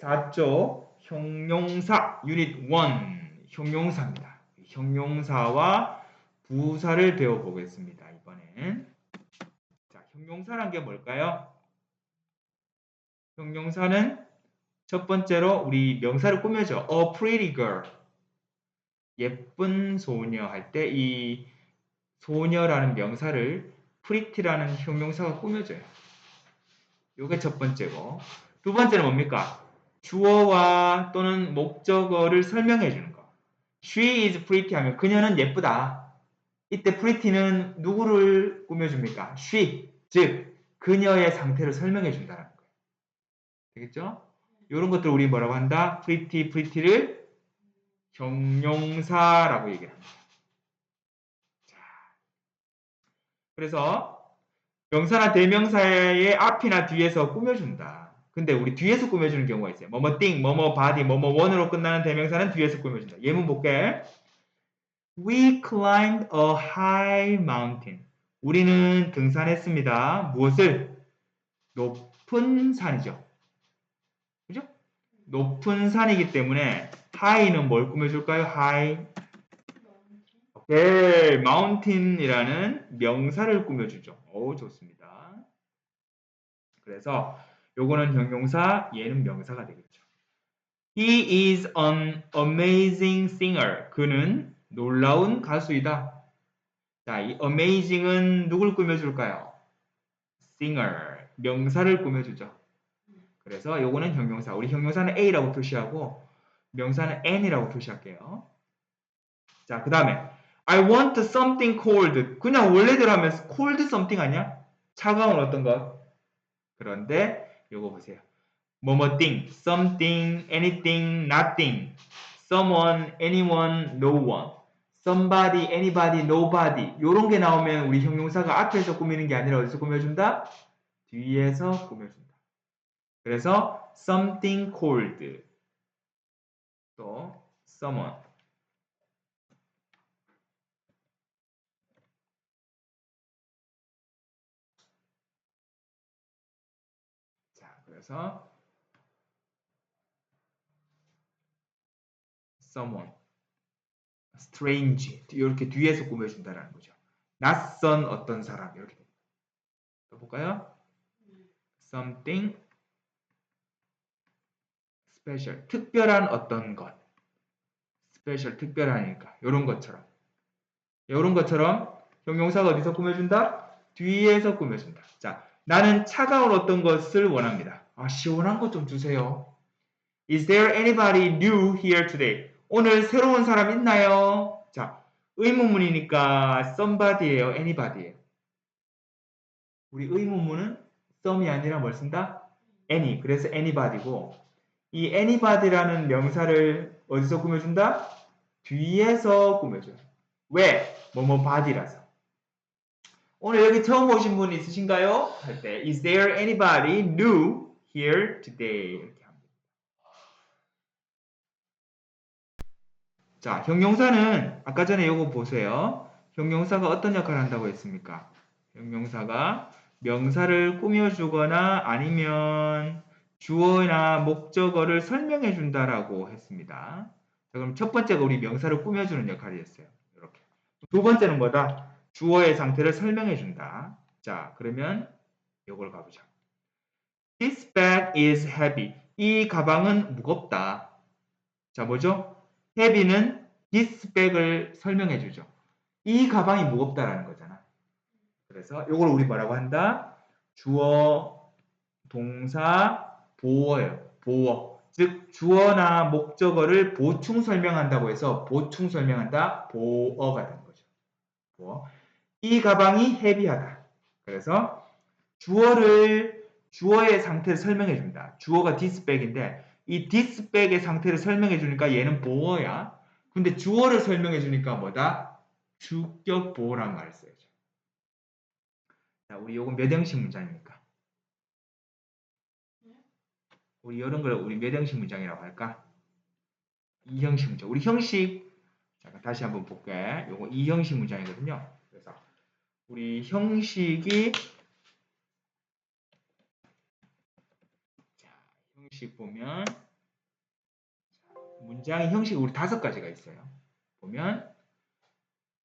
4조 형용사 유닛 1 형용사입니다. 형용사와 부사를 배워보겠습니다. 이번엔 자, 형용사란 게 뭘까요? 형용사는 첫 번째로 우리 명사를 꾸며줘. A pretty girl. 예쁜 소녀 할 때 이 소녀라는 명사를 pretty라는 형용사가 꾸며져요. 요게 첫 번째고 두 번째는 뭡니까? 주어와 또는 목적어를 설명해 주는 거. She is pretty 하면 그녀는 예쁘다. 이때 pretty는 누구를 꾸며줍니까? She, 즉 그녀의 상태를 설명해 준다는 거예요. 되겠죠? 이런 것들 우리 뭐라고 한다? pretty, pretty를 형용사라고 얘기를 합니다. 자, 그래서 명사나 대명사의 앞이나 뒤에서 꾸며준다. 근데 우리 뒤에서 꾸며주는 경우가 있어요. 뭐뭐 띵, 뭐뭐 바디, 뭐뭐 원으로 끝나는 대명사는 뒤에서 꾸며준다. 예문 볼게. We climbed a high mountain. 우리는 등산했습니다. 무엇을? 높은 산이죠. 그죠? 높은 산이기 때문에 high는 뭘 꾸며줄까요? high. 오케이. mountain이라는 명사를 꾸며주죠. 오, 좋습니다. 그래서 요거는 형용사, 얘는 명사가 되겠죠. He is an amazing singer. 그는 놀라운 가수이다. 자, 이 amazing은 누굴 꾸며줄까요? singer, 명사를 꾸며주죠. 그래서 요거는 형용사. 우리 형용사는 A라고 표시하고 명사는 N이라고 표시할게요. 자, 그 다음에 I want something cold. 그냥 원래대로 하면 cold something 아니야? 차가운 어떤 것. 그런데 요거 보세요. 뭐뭐 thing, something, anything, nothing, someone, anyone, no one, somebody, anybody, nobody 요런 게 나오면 우리 형용사가 앞에서 꾸미는 게 아니라 어디서 꾸며준다? 뒤에서 꾸며준다. 그래서 something cold 또 someone 그래서 someone, strange 이렇게 뒤에서 꾸며준다는 거죠. 낯선 어떤 사람 이렇게 됩니다. 또 볼까요? something special 특별한 어떤 것 special 특별하니까 이런 것처럼 이런 것처럼 형용사가 어디서 꾸며준다? 뒤에서 꾸며준다. 자, 나는 차가운 어떤 것을 원합니다. 아, 시원한 것 좀 주세요. Is there anybody new here today? 오늘 새로운 사람 있나요? 자, 의문문이니까 somebody예요, anybody예요. 우리 의문문은 some이 아니라 뭘 쓴다? any. 그래서 anybody고 이 anybody라는 명사를 어디서 꾸며준다? 뒤에서 꾸며줘요. 왜? 뭐뭐 body라서. 오늘 여기 처음 오신 분 있으신가요? 할 때 Is there anybody new here today 이렇게 합니다. 자, 형용사는 아까 전에 이거 보세요. 형용사가 어떤 역할을 한다고 했습니까? 형용사가 명사를 꾸며주거나 아니면 주어나 목적어를 설명해 준다라고 했습니다. 자, 그럼 첫 번째가 우리 명사를 꾸며주는 역할이었어요. 이렇게. 두 번째는 뭐다? 주어의 상태를 설명해 준다. 자, 그러면 이걸 가보자. This bag is heavy. 이 가방은 무겁다. 자, 뭐죠? heavy는 this bag을 설명해 주죠. 이 가방이 무겁다라는 거잖아. 그래서 이걸 우리 뭐라고 한다? 주어, 동사, 보어예요. 보어. 즉 주어나 목적어를 보충 설명한다고 해서 보충 설명한다. 보어가 된 거죠. 보어. 이 가방이 헤비하다. 그래서 주어를 주어의 상태를 설명해 줍니다. 주어가 디스백인데 이 디스백의 상태를 설명해 주니까 얘는 보어야. 근데 주어를 설명해 주니까 뭐다? 주격 보어란 말을 써야죠. 자, 우리 요건 몇 형식 문장입니까? 우리 이런 걸 우리 몇 형식 문장이라고 할까? 2형식 문장. 우리 형식 잠깐 다시 한번 볼게. 요거 2형식 문장이거든요. 그래서 우리 형식이 형식 보면 문장의 형식이 우리 다섯 가지가 있어요. 보면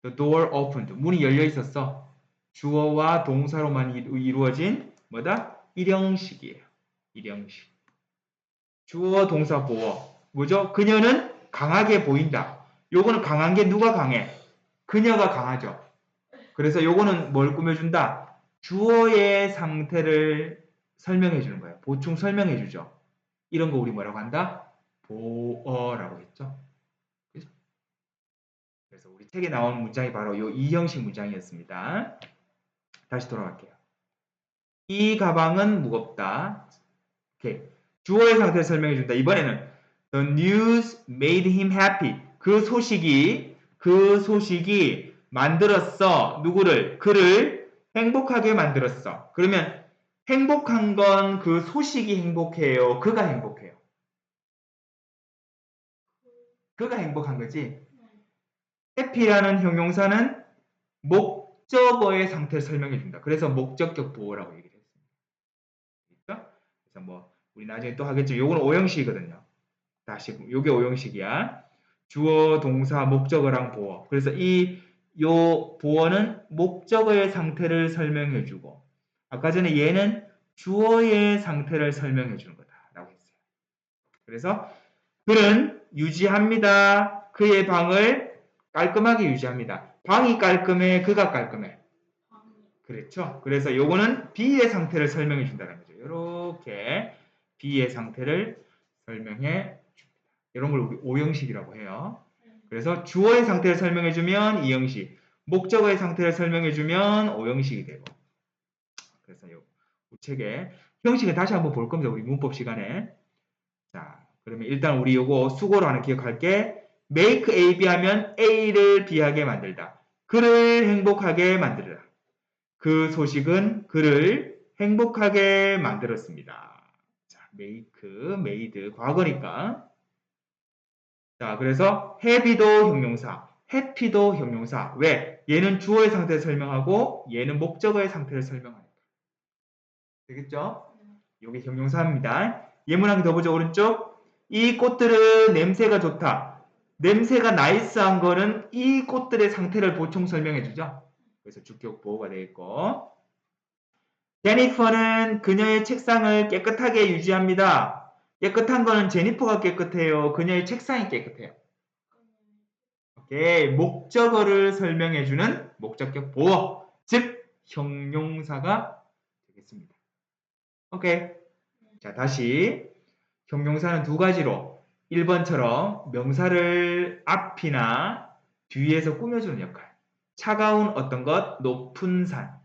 The door opened. 문이 열려 있었어. 주어와 동사로만 이루- 이루어진 뭐다? 일형식이에요. 일형식. 주어, 동사, 보어. 뭐죠? 그녀는 강하게 보인다. 요거는 강한 게 누가 강해? 그녀가 강하죠. 그래서 요거는 뭘 꾸며준다? 주어의 상태를 설명해 주는 거예요. 보충 설명해 주죠. 이런 거 우리 뭐라고 한다? 보어라고 했죠. 그죠? 그래서 우리 책에 나온 문장이 바로 요 이 형식 문장이었습니다. 다시 돌아갈게요. 이 가방은 무겁다. 오케이. 주어의 상태를 설명해 준다. 이번에는 The news made him happy. 그 소식이 그 소식이 만들었어. 누구를? 그를 행복하게 만들었어. 그러면 행복한 건 그 소식이 행복해요. 그가 행복해요. 그가 행복한 거지. 해피라는 형용사는 목적어의 상태를 설명해 준다. 그래서 목적격 보호라고 얘기를 했습니다. 그렇죠? 그래서 뭐 우리 나중에 또 하겠죠. 요거는 오형식이거든요. 다시 요게 오형식이야. 주어, 동사, 목적어랑 보어. 그래서 이 요 보어는 목적어의 상태를 설명해 주고 아까 전에 얘는 주어의 상태를 설명해 주는 거다라고 했어요. 그래서 그는 유지합니다. 그의 방을 깔끔하게 유지합니다. 방이 깔끔해, 그가 깔끔해. 그렇죠. 그래서 요거는 B의 상태를 설명해 준다는 거죠. 이렇게 B의 상태를 설명해 줍니다. 이런 걸 우리 오형식이라고 해요. 그래서 주어의 상태를 설명해 주면 이 형식, 목적어의 상태를 설명해 주면 오 형식이 되고. 그래서 요 책에 형식을 다시 한번 볼 겁니다. 우리 문법 시간에. 자, 그러면 일단 우리 요거 수고로 하나 기억할게. make A, B 하면 A를 B하게 만들다. 그를 행복하게 만들다. 그 소식은 그를 행복하게 만들었습니다. 자, make, made, 과거니까. 자, 그래서 happy도 형용사, happy도 형용사. 왜? 얘는 주어의 상태를 설명하고 얘는 목적어의 상태를 설명하니까. 되겠죠? 요게 형용사입니다. 예문 한개더 보죠. 오른쪽. 이 꽃들은 냄새가 좋다. 냄새가 나이스한 거는 이 꽃들의 상태를 보충 설명해 주죠. 그래서 주격 보호가 되겠고. 제니퍼는 그녀의 책상을 깨끗하게 유지합니다. 깨끗한 거는 제니퍼가 깨끗해요. 그녀의 책상이 깨끗해요. 오케이. 목적어를 설명해 주는 목적격 보어. 즉 형용사가 되겠습니다. 오케이. 자, 다시 형용사는 두 가지로 1번처럼 명사를 앞이나 뒤에서 꾸며주는 역할. 차가운 어떤 것, 높은 산.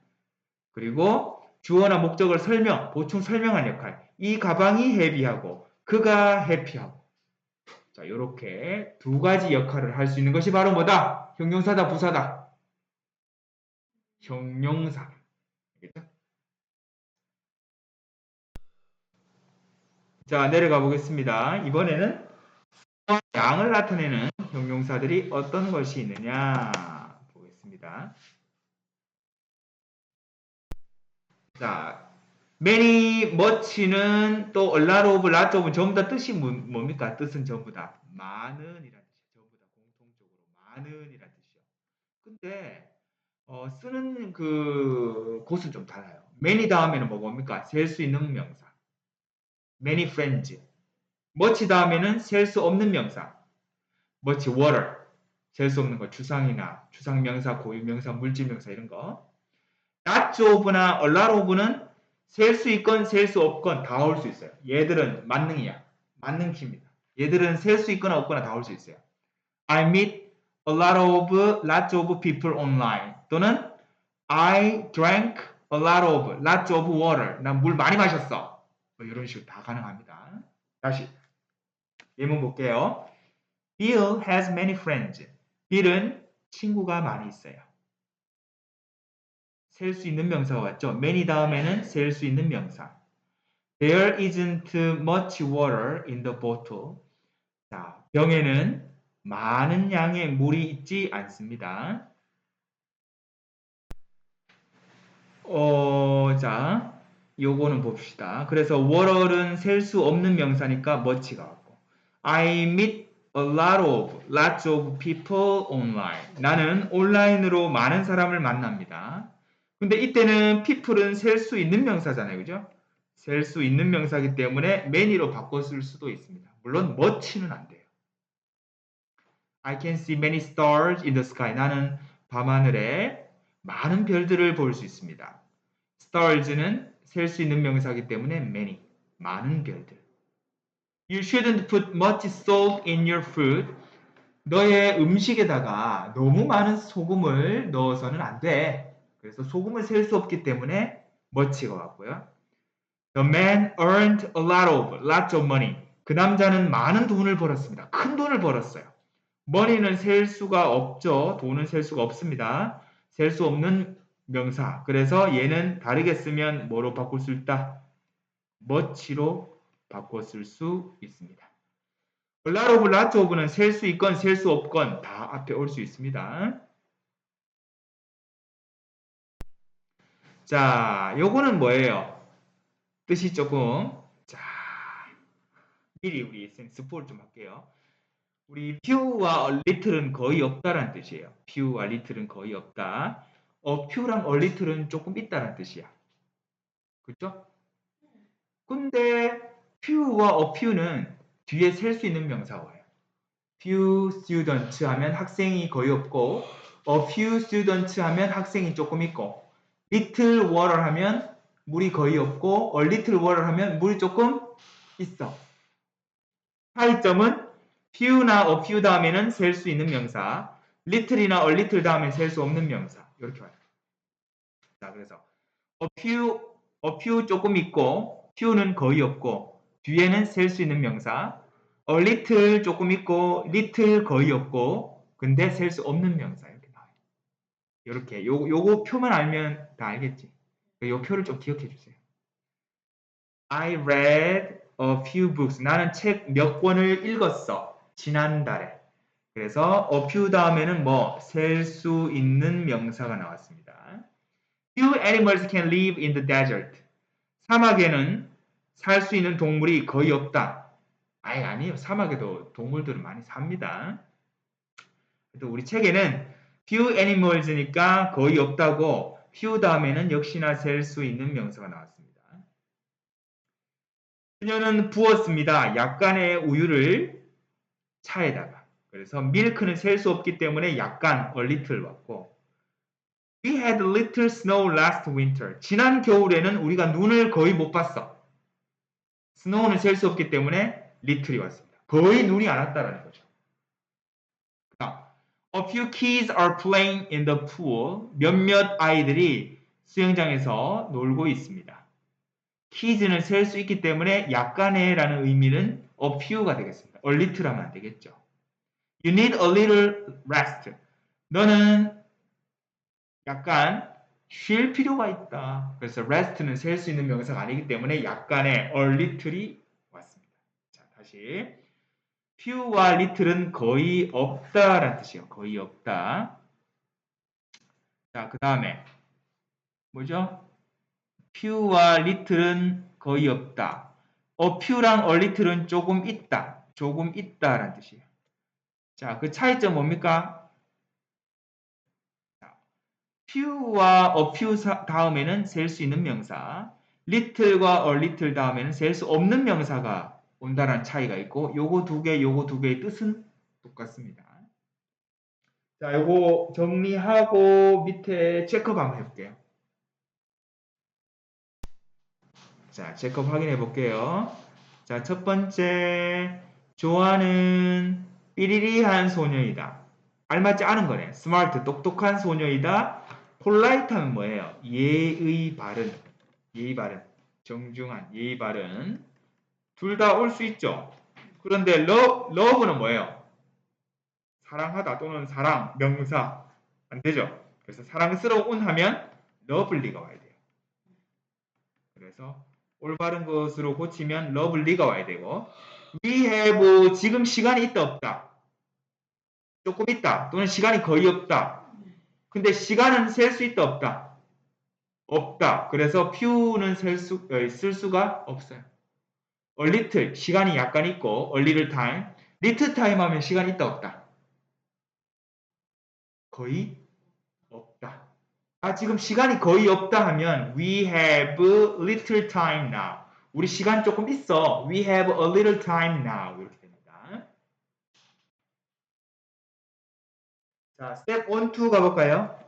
그리고 주어나 목적을 설명, 보충 설명한 역할. 이 가방이 헤비하고 그가 해피하고. 자, 이렇게 두 가지 역할을 할 수 있는 것이 바로 뭐다? 형용사다, 부사다. 형용사. 알겠죠? 자, 내려가 보겠습니다. 이번에는 양을 나타내는 형용사들이 어떤 것이 있느냐 보겠습니다. 자, many, much는 또 a lot of, lot of 전부 다 뜻이 뭐- 뭡니까? 뜻은 전부 다 많은이라는 뜻이에요. 전부 다 공통적으로 많은이라는 뜻이요. 근데 어, 쓰는 그 곳은 좀 달라요. many 다음에는 뭐 뭡니까? 셀 수 있는 명사. many friends. much 다음에는 셀 수 없는 명사. much water. 셀 수 없는 거. 주상이나 주상 명사, 고유 명사, 물질 명사 이런 거. lots of나 a lot of는 셀 수 있건 셀 수 없건 다 올 수 있어요. 얘들은 만능이야. 만능 키입니다. 얘들은 셀 수 있거나 없거나 다 올 수 있어요. I meet a lot of lots of people online. 또는 I drank a lot of lots of water. 난 물 많이 마셨어. 뭐 이런 식으로 다 가능합니다. 다시 예문 볼게요. Bill has many friends. 빌은 친구가 많이 있어요. 셀 수 있는 명사가 왔죠. many 다음에는 셀 수 있는 명사. There isn't much water in the bottle. 자, 병에는 많은 양의 물이 있지 않습니다. 어, 자, 요거는 봅시다. 그래서 water는 셀수 없는 명사니까 much가 왔고 I meet a lot of, lots of people online. 나는 온라인으로 많은 사람을 만납니다. 근데 이때는 people은 셀 수 있는 명사잖아요. 그죠? 셀 수 있는 명사기 때문에 many로 바꿨을 수도 있습니다. 물론 much는 안 돼요. I can see many stars in the sky. 나는 밤하늘에 많은 별들을 볼 수 있습니다. stars는 셀 수 있는 명사기 때문에 many, 많은 별들. You shouldn't put much salt in your food. 너의 음식에다가 너무 많은 소금을 넣어서는 안 돼. 그래서 소금을 셀 수 없기 때문에 much가 왔고요. The man earned a lot of, lots of money. 그 남자는 많은 돈을 벌었습니다. 큰 돈을 벌었어요. money는 셀 수가 없죠. 돈은 셀 수가 없습니다. 셀 수 없는 명사. 그래서 얘는 다르게 쓰면 뭐로 바꿀 수 있다? 바꿔 쓸수 있습니다. a lot of, lots of는 셀 수 있건 셀 수 없건 다 앞에 올 수 있습니다. 자, 요거는 뭐예요? 뜻이 조금 자 미리 우리 센스포를 좀 할게요. 우리 a little은 거의 없다라는 뜻이에요. few와 little은 거의 없다. 어, a little은 조금 있다라는 뜻이야. 그렇죠? 근데 a few는 뒤에 셀 수 있는 명사어예요. few students 하면 학생이 거의 없고 a few students 하면 학생이 조금 있고 little water 하면 물이 거의 없고 a little water 하면 물이 조금 있어. 차이점은 few나 a few 다음에는 셀 수 있는 명사, little이나 a little 다음에 셀 수 없는 명사 이렇게 와요. 자, 그래서 a few, a few 조금 있고 few는 거의 없고 뒤에는 셀 수 있는 명사, a little 조금 있고 little 거의 없고 근데 셀 수 없는 명사 이렇게 나와요. 이렇게 요 요거 표만 알면 다 알겠지. 요 표를 좀 기억해 주세요. I read a few books. 나는 책 몇 권을 읽었어. 지난달에. 그래서 a few 다음에는 뭐 셀 수 있는 명사가 나왔습니다. Few animals can live in the desert. 사막에는 살 수 있는 동물이 거의 없다. 아니 아니요. 사막에도 동물들은 많이 삽니다. 또 우리 책에는 few animals니까 거의 없다고 few 다음에는 역시나 셀 수 있는 명사가 나왔습니다. 그녀는 부었습니다. 약간의 우유를 차에다가. 그래서 milk는 셀 수 없기 때문에 약간 a little 왔고 We had little snow last winter. 지난 겨울에는 우리가 눈을 거의 못 봤어. snow는 셀 수 없기 때문에 little이 왔습니다. 거의 눈이 안 왔다라는 거죠. A few kids are playing in the pool. 몇몇 아이들이 수영장에서 놀고 있습니다. kids는 셀 수 있기 때문에 약간의 라는 의미는 a few가 되겠습니다. a little 하면 안 되겠죠. You need a little rest. 너는 약간 쉴 필요가 있다. 그래서 rest는 셀 수 있는 명사가 아니기 때문에 약간의 a little이 왔습니다. 자, 다시. Few와 little은 거의 없다라는 뜻이에요. 거의 없다. 자, 그 다음에 뭐죠? few와 little은 거의 없다. a few랑 a little은 조금 있다. 조금 있다라는 뜻이에요. 자, 그 차이점 뭡니까? few와 a few 다음에는 셀 수 있는 명사, little과 a little 다음에는 셀 수 없는 명사가 온다는 차이가 있고 요거 두 개, 요거 두 개의 뜻은 똑같습니다. 자, 요거 정리하고 밑에 체크업 한번 해볼게요. 자, 체크업 확인해 볼게요. 자, 첫 번째 조아는 삐리리한 소녀이다. 알맞지 않은 거네. 스마트, 똑똑한 소녀이다. 폴라이트하면 뭐예요? 예의 바른, 예의 바른, 정중한, 예의 바른. 둘 다 올 수 있죠. 그런데 러, 러브는 뭐예요? 사랑하다 또는 사랑, 명사. 안 되죠. 그래서 사랑스러운 하면 러블리가 와야 돼요. 그래서 올바른 것으로 고치면 러블리가 와야 되고 we have 지금 시간이 있다 없다. 조금 있다 또는 시간이 거의 없다. 근데 시간은 셀 수 있다 없다. 없다. 그래서 few는 셀 수, 어, 쓸 수가 없어요. A little 시간이 약간 있고 a little time little time 하면 시간 있다 없다? 거의 없다. 아 지금 시간이 거의 없다 하면 we have little time now. 우리 시간 조금 있어. We have a little time now. 이렇게 됩니다. 자, step 1, 2 가볼까요?